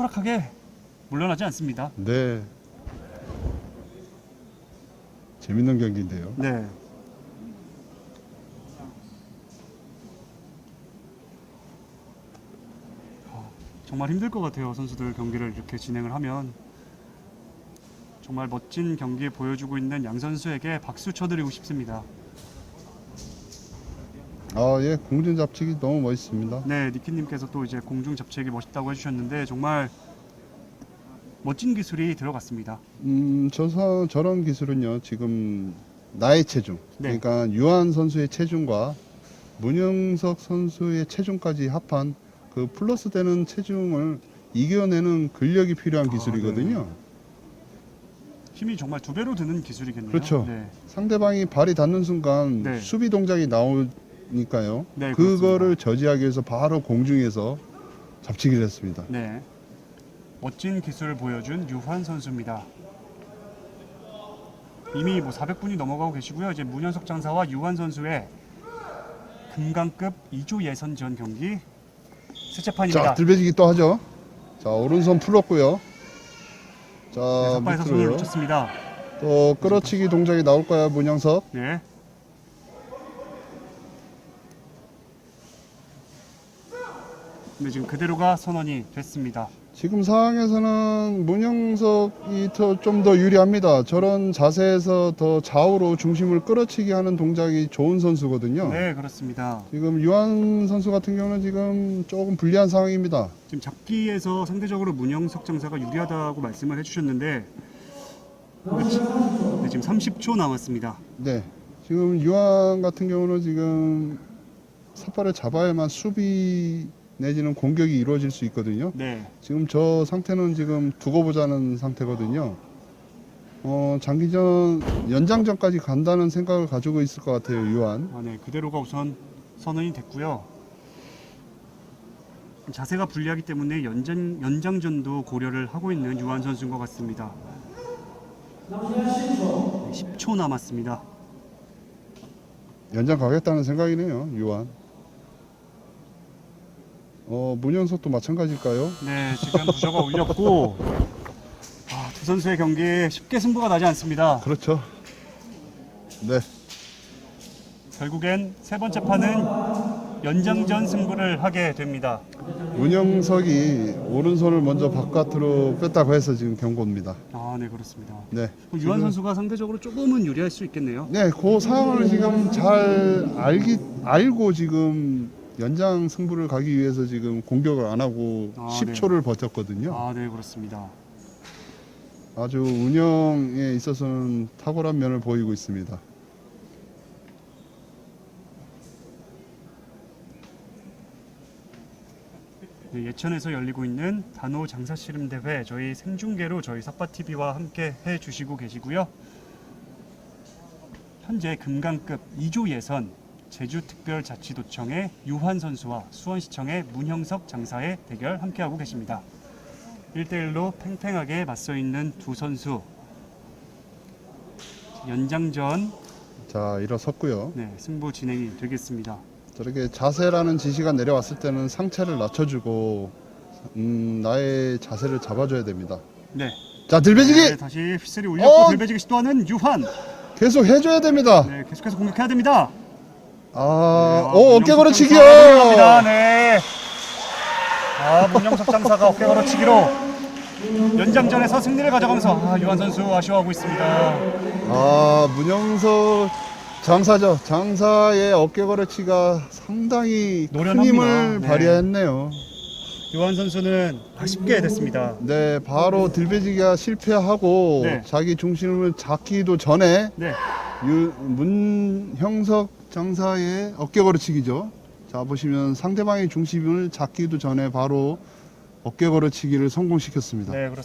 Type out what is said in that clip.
호락호락하게 물러나지 않습니다. 네. 재밌는 경기인데요. 네. 어, 정말 힘들 것 같아요. 선수들 경기를 이렇게 진행을 하면 정말 멋진 경기 보여주고 있는 양 선수에게 박수 쳐드리고 싶습니다. 아, 예, 공중 잡치기 너무 멋있습니다. 네, 니키님께서 또 이제 공중 잡채기 멋있다고 해주셨는데 정말 멋진 기술이 들어갔습니다. 음, 저서 저런 기술은요, 지금 나의 체중, 네. 그러니까 유한 선수의 체중과 문영석 선수의 체중까지 합한 그 플러스 되는 체중을 이겨내는 근력이 필요한 아, 기술이거든요. 힘이 정말 두 배로 드는 기술이겠네요. 그렇죠. 네, 상대방이 발이 닿는 순간 네. 수비 동작이 나오 니까요. 네, 그거를 저지하기 위해서 바로 공중에서 잡치기를 했습니다. 네. 멋진 기술을 보여준 유환 선수입니다. 이미 뭐 400분이 넘어가고 계시고요. 이제 문현석 장사와 유환 선수의 금강급 2조 예선전 경기 세 판입니다. 자, 들배지기 또 하죠. 자, 오른손 풀었고요. 자, 네, 삿발에서 손을 밑으로요. 놓쳤습니다. 또 끌어치기 동작이 나올까요, 문영석? 네. 근데 지금 그대로가 선언이 됐습니다. 지금 상황에서는 문영석이 좀 더 유리합니다. 저런 자세에서 더 좌우로 중심을 끌어치기 하는 동작이 좋은 선수거든요. 네, 그렇습니다. 지금 유한 선수 같은 경우는 지금 조금 불리한 상황입니다. 지금 잡기에서 상대적으로 문영석 장사가 유리하다고 말씀을 해주셨는데 네, 지금 30초 남았습니다. 네. 지금 유한 같은 경우는 지금 삿발을 잡아야만 수비 내지는 공격이 이루어질 수 있거든요. 네, 지금 저 상태는 지금 두고 보자는 상태거든요. 어, 장기전 연장전까지 간다는 생각을 가지고 있을 것 같아요, 유한. 아, 네, 그대로가 우선 선언이 됐고요. 자세가 불리하기 때문에 연장 연장전도 고려를 하고 있는 유한 선수인 것 같습니다. 네, 10초 남았습니다. 연장 가겠다는 생각이네요, 유한. 어, 문영석도 마찬가지일까요? 네, 지금 부저가 울렸고 아, 두 선수의 경기 쉽게 승부가 나지 않습니다. 그렇죠. 네. 결국엔 세 번째 판은 연장전 승부를 하게 됩니다. 문영석이 오른손을 먼저 바깥으로 뺐다고 해서 지금 경고입니다. 아, 네, 그렇습니다. 네. 그럼 유한 선수가 상대적으로 조금은 유리할 수 있겠네요. 네, 그 상황을 지금 잘 알기 알고 지금 연장 승부를 가기 위해서 지금 공격을 안 하고 아, 10초를 버텼거든요. 아, 네, 그렇습니다. 아주 운영에 있어서는 탁월한 면을 보이고 있습니다. 네, 예천에서 열리고 있는 단호 장사 씨름 대회 저희 생중계로 저희 삿바 TV와 함께 해 주시고 계시고요. 현재 금강급 2조 예선 제주특별자치도청의 유환 선수와 수원시청의 문형석 장사의 대결 함께 하고 계십니다. 1대1로 팽팽하게 맞서 있는 두 선수 연장전 자, 일어섰고요. 네, 승부 진행이 되겠습니다. 저렇게 자세라는 지시가 내려왔을 때는 상체를 낮춰주고 음, 나의 자세를 잡아줘야 됩니다. 네. 자, 들배지기 네, 다시 휘슬이 울렸고 어! 들배지기 시도하는 유환. 계속 해줘야 됩니다. 네, 계속해서 공격해야 됩니다. 아, 네, 오 아, 어깨 걸어치기요. 네. 아, 문영석 장사가 어깨 걸어치기로 연장전에서 승리를 가져가면서 아, 유한 선수 아쉬워하고 있습니다. 아 문영석 장사죠. 장사의 어깨 걸어치가 상당히 큰 노련합니다. 힘을 네. 발휘했네요. 유한 선수는 아쉽게 됐습니다. 네, 바로 들배지기가 실패하고 네. 자기 중심을 잡기도 전에 네, 유, 문형석 장사의 어깨 걸어치기죠. 자 보시면 상대방의 중심을 잡기도 전에 바로 어깨 걸어치기를 성공시켰습니다. 네 그렇습니다.